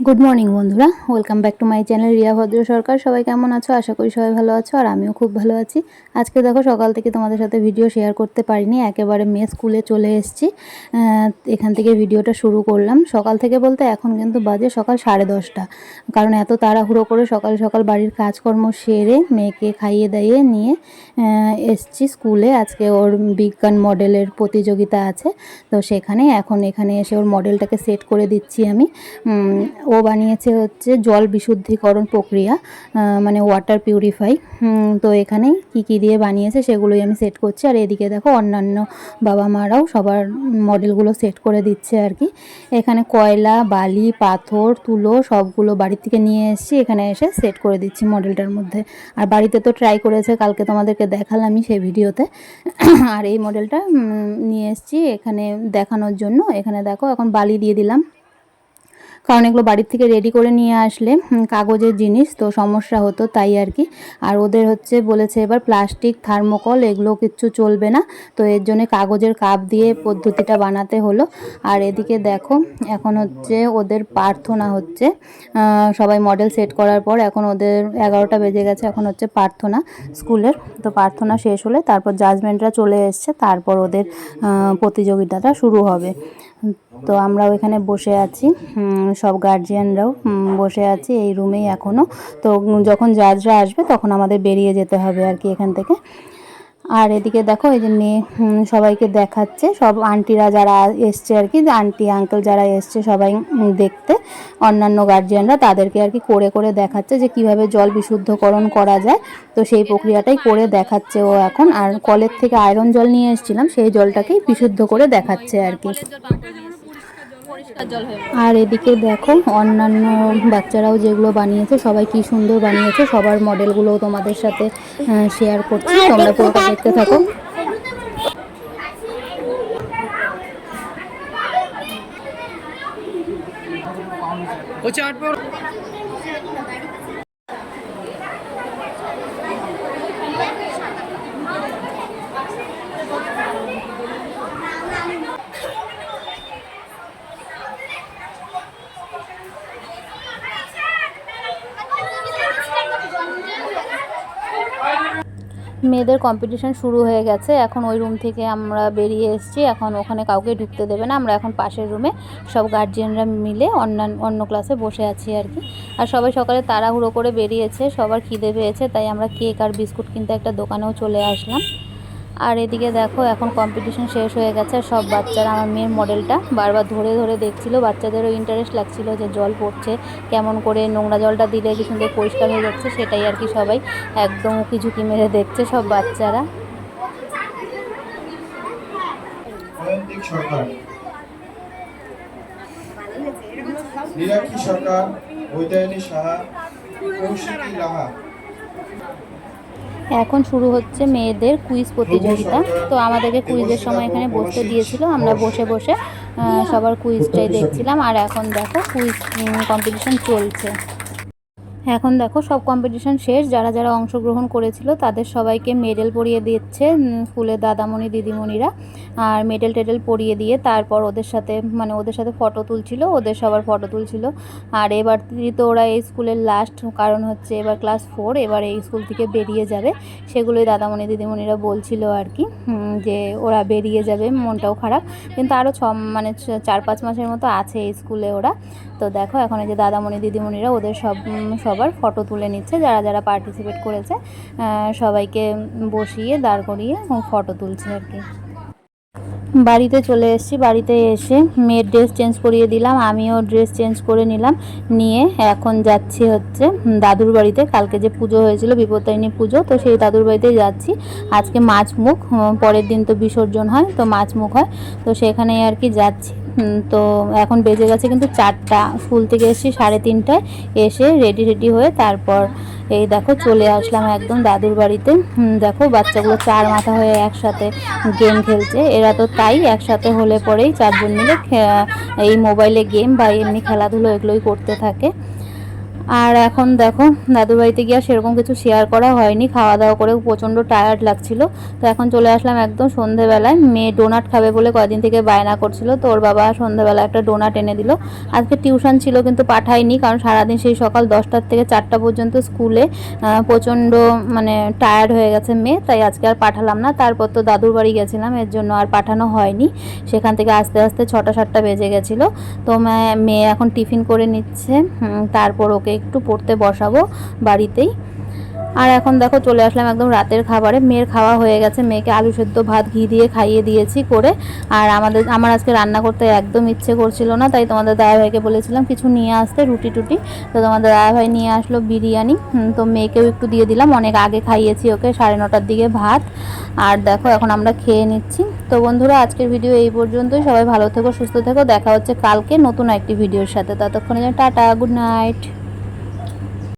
Good morning বন্ধুরা। Welcome back to my channel Riya Bhadra Sarkar সবাই কেমন আছো? আশা করি সবাই ভালো আছো, আর আমিও খুব ভালো আছি। আজকে দেখো, সকাল থেকে তোমাদের সাথে ভিডিও শেয়ার করতে পারিনি। একেবারে মেয়ে স্কুলে চলে এসেছি। এখান থেকে ভিডিওটা শুরু করলাম। সকাল থেকে বলতে এখন কিন্তু বাজে সকাল সাড়ে দশটা। কারণ এত তাড়াহুড়ো করে সকাল সকাল বাড়ির কাজকর্ম সেরে মেয়েকে খাইয়ে দাইয়ে নিয়ে এসছি স্কুলে। আজকে ওর বিজ্ঞান মডেলের প্রতিযোগিতা আছে। তো সেখানে এখন এখানে এসে ওর মডেলটাকে সেট করে দিচ্ছি আমি। ও বানিয়েছে হচ্ছে জল বিশুদ্ধিকরণ প্রক্রিয়া মানে ওয়াটার পিউরিফাই তো এখানে কি কি দিয়ে বানিয়েছে সেগুলোই আমি সেট করছি। আর এদিকে দেখো অন্যান্য বাবা মারাও সবার মডেলগুলো সেট করে দিচ্ছে আর কি। এখানে কয়লা, বালি, পাথর, তুলো সবগুলো বাড়ি থেকে নিয়ে এসেছি এখানে এসে সেট করে দিচ্ছি মডেলটার মধ্যে। আর বাড়িতে তো ট্রাই করেছে, কালকে তোমাদেরকে দেখালামই সেই ভিডিওতে। আর এই মডেলটা নিয়ে এসেছি এখানে দেখানোর জন্য। এখানে দেখো এখন বালি দিয়ে দিলাম। কারণ এগুলো বাড়ির থেকে রেডি করে নিয়ে আসলে কাগজের জিনিস, তো সমস্যা হতো তাই আর কি। আর ওদের হচ্ছে বলেছে এবার প্লাস্টিক, থার্মোকল, এগুলো কিচ্ছু চলবে না। তো এর জন্য কাগজের কাপ দিয়ে পদ্ধতিটা বানাতে হলো। আর এদিকে দেখো, এখন হচ্ছে ওদের প্রার্থনা হচ্ছে সবাই মডেল সেট করার পর এখন ওদের এগারোটা বেজে গেছে, এখন হচ্ছে প্রার্থনা স্কুলের। তো প্রার্থনা শেষ হলে তারপর জাজমেন্টরা চলে এসছে, তারপর ওদের প্রতিযোগিতাটা শুরু হবে। তো আমরাও এখানে বসে আছি সব গার্জিয়ানরাও বসে আছি এই রুমেই এখনও তো যখন জাজরা আসবে, তখন আমাদের বেরিয়ে যেতে হবে আর কি এখান থেকে। আর এদিকে দেখো, এই যে মেয়ে সবাইকে দেখাচ্ছে। সব আন্টিরা যারা এসছে আর কি আন্টি আঙ্কেল যারা এসছে সবাই দেখতে। অন্যান্য গার্জিয়ানরা তাদেরকে আর কি করে করে দেখাচ্ছে যে কীভাবে জল বিশুদ্ধকরণ করা যায়। তো সেই প্রক্রিয়াটাই করে দেখাচ্ছে ও এখন। আর কলের থেকে আয়রন জল নিয়ে এসেছিলাম, সেই জলটাকেই বিশুদ্ধ করে দেখাচ্ছে আর কি। আর এদিকে দেখো অন্যান্য বাচ্চারাও যেগুলো বানিয়েছে সবাই কি সুন্দর বানিয়েছে। সবার মডেলগুলো তোমাদের সাথে শেয়ার করছি তোমরা পুরোটা দেখতে থাকো। ও চাট মেয়েদের কম্পিটিশন শুরু হয়ে গেছে। এখন ওই রুম থেকে আমরা বেরিয়ে এসেছি। এখন ওখানে কাউকে ঢুকতে দেবে না। আমরা এখন পাশের রুমে সব গার্জিয়ানরা মিলে অন্যান্য অন্য ক্লাসে বসে আছি আর কি। আর সবাই সকালে তাড়াহুড়ো করে বেরিয়েছে। সবার খিদে পেয়েছে। তাই আমরা কেক আর বিস্কুট কিনতে একটা দোকানেও চলে আসলাম। আর এদিকে দেখো, এখন কম্পিটিশন শেষ হয়ে গেছে। সব বাচ্চারা, আমার মেয়ের মডেলটা বারবার ধরে ধরে দেখছিল। বাচ্চাদেরও ইন্টারেস্ট লাগছিল যে জল পড়ছে, কেমন করে নোংরা জলটা দিলে কি সুন্দর পরিষ্কার হয়ে যাচ্ছে, সেটাই আর কি সবাই একদম উকি ঝুঁকি মেরে দেখছে সব বাচ্চারা। সরকার। সাহা, কৌশিকী এখন শুরু হচ্ছে মেয়েদের কুইজ প্রতিযোগিতা। তো আমাদেরকে কুইজের সময় এখানে বসতে দিয়েছিল। আমরা বসে বসে সবার কুইজটাই দেখছিলাম। আর এখন দেখো কুইজ কম্পিটিশন চলছে। এখন দেখো সব কম্পিটিশন শেষ। যারা যারা অংশগ্রহণ করেছিল তাদের সবাইকে মেডেল পরিয়ে দিচ্ছে স্কুলের দাদামণি দিদিমণিরা। আর মেডেল টেডেল পরিয়ে দিয়ে তারপর ওদের সাথে মানে ওদের সাথে ফটো তুলছিল ওদের সবার ফটো তুলছিল। আর এবার তো ওরা এই স্কুলের লাস্ট কারণ হচ্ছে এবার ক্লাস ফোর এবার এই স্কুল থেকে বেরিয়ে যাবে। সেগুলোই দাদামণি দিদিমণিরা বলছিল আর কি যে ওরা বেরিয়ে যাবে মনটাও খারাপ। কিন্তু আরও ছ মানে চার পাঁচ মাসের মতো আছে এই স্কুলে ওরা। তো দেখো এখন এই যে দাদামণি দিদিমণিরা ওদের সব উম, সবার ফটো তুলে নিচ্ছে, যারা যারা পার্টিসিপেট করেছে সবাইকে বসিয়ে, দাঁড় করিয়ে ফটো তুলছে আর কি। বাড়িতে চলে এসেছি, বাড়িতে এসে মেয়ের ড্রেস চেঞ্জ করিয়ে দিলাম, আমিও ড্রেস চেঞ্জ করে নিলাম, নিয়ে এখন যাচ্ছি হচ্ছে দাদুর বাড়িতে, কালকে যে পুজো হয়েছিল বিপত্তারিণী পুজো, তো সেই দাদুর বাড়িতেই যাচ্ছি। আজকে মাছ মুখ, পরের দিন তো বিসর্জন হয়, তো মাছ মুখ হয়, তো সেখানেই আর কি যাচ্ছি। তো এখন বেজে গেছে কিন্তু চারটা। স্কুল থেকে এসেছি সাড়ে তিনটায়, এসে রেডি রেডি হয়ে তারপর এই দেখো চলে আসলাম একদম দাদুর বাড়িতে। দেখো বাচ্চাগুলো চার মাথা হয়ে একসাথে গেম খেলছে। এরা তো তাই একসাথে হলে পরেই চারজন মিলে এই মোবাইলে গেম বা এমনি খেলাধুলো এগুলোই করতে থাকে। আর এখন দেখো, দাদুর বাড়িতে গিয়ে সেরকম কিছু শেয়ার করা হয়নি। খাওয়া দাওয়া করে প্রচণ্ড টায়ার্ড লাগছিল। তো এখন চলে আসলাম একদম সন্ধেবেলায়। মেয়ে ডোনাট খাবে বলে কয়দিন থেকে বায়না করছিল। তো ওর বাবা সন্ধেবেলা একটা ডোনাট এনে দিল। আজকে টিউশন ছিল কিন্তু পাঠায়নি, কারণ সারাদিন সেই সকাল দশটার থেকে চারটা পর্যন্ত স্কুলে প্রচণ্ড মানে টায়ার্ড হয়ে গেছে মেয়ে। তাই আজকে আর পাঠালাম না। তারপর তো দাদুর বাড়ি গেছিলাম, এর জন্য আর পাঠানো হয়নি। সেখান থেকে আস্তে আস্তে ছটা সাতটা বেজে গেছিল। তো মেয়ে এখন টিফিন করে নিচ্ছে। তারপর ওকে একটু পড়তে বসাবো বাড়িতেই। আর এখন দেখো চলে আসলাম একদম রাতের খাবারে। মেয়ের খাওয়া হয়ে গেছে। মেয়েকে আলু সেদ্ধ ভাত ঘি দিয়ে খাইয়ে দিয়েছি করে। আর আমাদের, আমার আজকে রান্না করতে একদম ইচ্ছে করছিল না, তাই তোমাদের দাদাভাইকে বলেছিলাম কিছু নিয়ে আসতে, রুটি টুটি। তো তোমাদের দাদাভাই নিয়ে আসলো বিরিয়ানি। তো মেয়েকেও একটু দিয়ে দিলাম। অনেক আগে খাইয়েছি ওকে, সাড়ে নটার দিকে ভাত। আর দেখো এখন আমরা খেয়ে নিচ্ছি। তো বন্ধুরা, আজকের ভিডিও এই পর্যন্তই। সবাই ভালো থেকো, সুস্থ থেকো। দেখা হচ্ছে কালকে নতুন একটি ভিডিওর সাথে। ততক্ষণে টাটা, গুড নাইট।